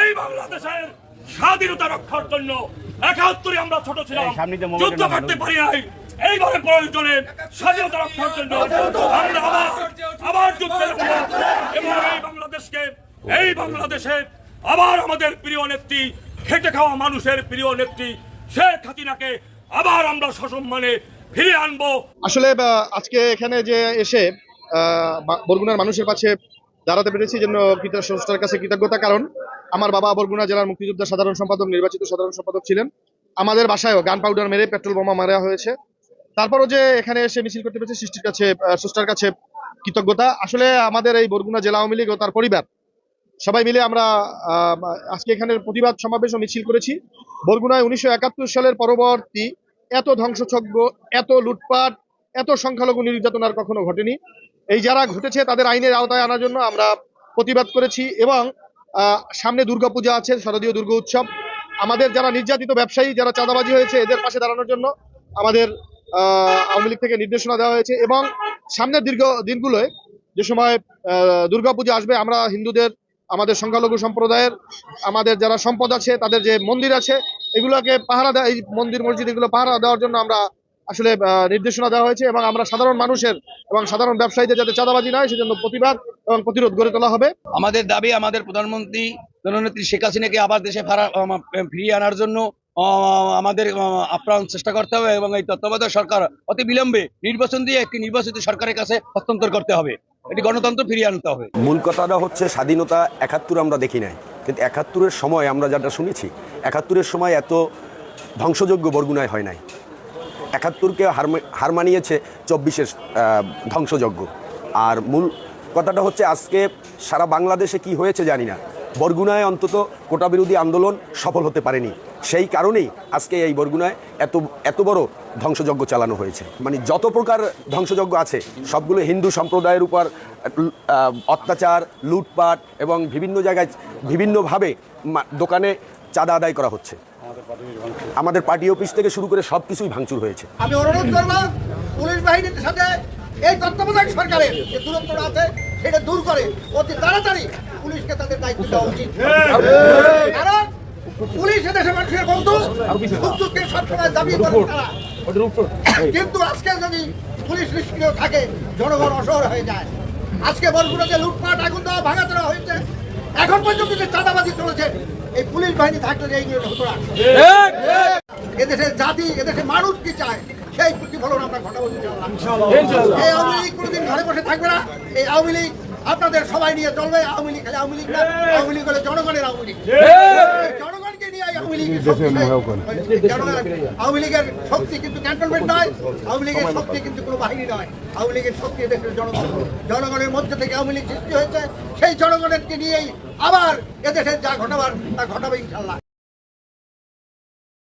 এই বাংলাদেশের স্বাধীনতা রক্ষার জন্য একাত্তরে আমরা ছোট ছিলাম। এই সামনে যে মোবাইলটা যুদ্ধ করতে পারি নাই। এইবারে প্রয়োজনে স্বাধীনতা রক্ষার জন্য আমরা আবার আবার যুদ্ধে এবং এই বাংলাদেশকে এই বাংলাদেশে আবার আমাদের প্রিয় নেত্রী খেটে খাওয়া মানুষের প্রিয় নেত্রী শেখ হাসিনাকে আবার আমরা সসম্মানে ফিরিয়ে আনব। আসলে বা, আজকে এখানে যে এসে বরগুনার মানুষের কাছে দাঁড়াতে পেরেছি জন্য স্রষ্টার কাছে কৃতজ্ঞতা। কারণ আমার বাবা বরগুনা জেলার মুক্তিযোদ্ধা, সাধারণ সম্পাদক, নির্বাচিত সাধারণ সম্পাদক ছিলেন। আমাদের বাসায়ও গান পাউডার মেরে পেট্রোল বোমা মারা হয়েছে। তারপরও যে এখানে এসে মিছিল করতে পেরেছে, সৃষ্টির কাছে স্রষ্টার কাছে কৃতজ্ঞতা। আসলে আমাদের এই বরগুনা জেলা আওয়ামী লীগ ও তার পরিবার, সবাই মিলে আমরা আজকে এখানে প্রতিবাদ সমাবেশ ও মিছিল করেছি। বরগুনায় উনিশশো একাত্তর সালের পরবর্তী এত ধ্বংসযজ্ঞ, এত লুটপাট, এত সংখ্যালঘু নির্যাতন আর কখনো ঘটেনি। এই যারা ঘটেছে তাদের আইনের আওতায় আনার জন্য আমরা প্রতিবাদ করেছি এবং সামনে দুর্গাপূজা আছে, শারদীয় দুর্গা উৎসব। আমাদের যারা নির্যাতিত ব্যবসায়ী, যারা চাঁদাবাজি হয়েছে, এদের পাশে দাঁড়ানোর জন্য আমাদের আওয়ামী লীগ থেকে নির্দেশনা দেওয়া হয়েছে এবং সামনের দীর্ঘ দিনগুলোয় যে সময় দুর্গাপূজা আসবে, আমরা হিন্দুদের, আমাদের সংখ্যালঘু সম্প্রদায়ের, আমাদের যারা সম্পদ আছে, তাদের যে মন্দির আছে, এগুলোকে পাহারা দেয় এই মন্দির, মসজিদ এগুলো পাহারা দেওয়ার জন্য আমরা আসলে নির্দেশনা দেওয়া হয়েছে এবং আমরা সাধারণ মানুষের এবং সাধারণ ব্যবসায়ীদের যাতে চাঁদাবাজি নয় সেজন্য প্রতিবাদ এবং প্রতিরোধ গড়ে তোলা হবে। আমাদের দাবি আমাদের প্রধানমন্ত্রী জননেত্রী শেখ হাসিনাকে আবার দেশে ফেরা- ফিরিয়ে আনার জন্য আমাদের আপ্রাণ চেষ্টা করতে হবে এবং এই তত্ত্বাবধায়ক সরকার অতি বিলম্বে নির্বাচন দিয়ে একটি নির্বাচিত সরকারের কাছে হস্তান্তর করতে হবে। এটি গণতন্ত্র ফিরিয়ে আনতে হবে। মূল কথাটা হচ্ছে স্বাধীনতা একাত্তর আমরা দেখি নাই। কিন্তু একাত্তরের সময় আমরা যেটা শুনেছি একাত্তরের সময় এত ধ্বংসযোগ্য বরগুনায় হয় নাই। একাত্তরকে হার হার মানিয়েছে চব্বিশের ধ্বংসযজ্ঞ। আর মূল কথাটা হচ্ছে আজকে সারা বাংলাদেশে কি হয়েছে জানি না। বরগুনায় অন্তত কোটা বিরোধী আন্দোলন সফল হতে পারেনি। সেই কারণেই আজকে এই বরগুনায় এত এত বড় ধ্বংসযজ্ঞ চালানো হয়েছে। মানে যত প্রকার ধ্বংসযজ্ঞ আছে, সবগুলো হিন্দু সম্প্রদায়ের উপর অত্যাচার, লুটপাট এবং বিভিন্ন জায়গায় বিভিন্নভাবে দোকানে চাঁদা আদায় করা হচ্ছে। আমাদের পার্টি অফিস থেকে শুরু করে সব কিছুই ভাঙচুর হয়েছে। আমি অনুরোধ করব পুলিশ বাহিনীর সাথে এই তত্ত্বাবধায়ক সরকারের যে দূরত্বটা আছে সেটা দূর করে অতি তাড়াতাড়ি পুলিশকে তাদের দায়িত্ব দেওয়া উচিত। কারণ পুলিশ এদেশের মানুষের বন্ধু সুখ সবসময় দাবি করে তারা। কিন্তু আজকে যদি পুলিশ নিষ্ক্রিয় থাকে জনগণ অসহর হয়ে যায়। আজকে বরগুনা যে লুটপাট আগুন দেওয়া ভাঙা দেওয়া হয়েছে। এখন পর্যন্ত যে চাঁদাবাজি চলেছে এই পুলিশ বাহিনী থাকলে এই হতো না। এদেশের জাতি এদেশের মানুষ কি চায় সেই প্রতিফলন আমরা ঘটাবো। এই আওয়ামী লীগ কোনোদিন ঘরে বসে থাকবে না। এই আওয়ামী লীগ আপনাদের সবাই নিয়ে চলবে। আওয়ামী লীগ খালি আওয়ামী লীগ না আওয়ামী লীগ হলে জনগণের আওয়ামী লীগ এই জনগণকে নিয়ে এই আওয়ামী লীগের শক্তি জনগণ- আওয়ামী লীগের শক্তি কিন্তু ক্যান্টনমেন্ট নয় আওয়ামী লীগের শক্তি কিন্তু কোনো বাহিনী নয়। আওয়ামী লীগের শক্তি এদেশের জনগণ। জনগণের মধ্যে থেকে আওয়ামী লীগ সৃষ্টি হয়েছে। সেই জনগণেরকে নিয়েই আবার এদেশের যা ঘটাবার তা ঘটাবে ইনশাল্লাহ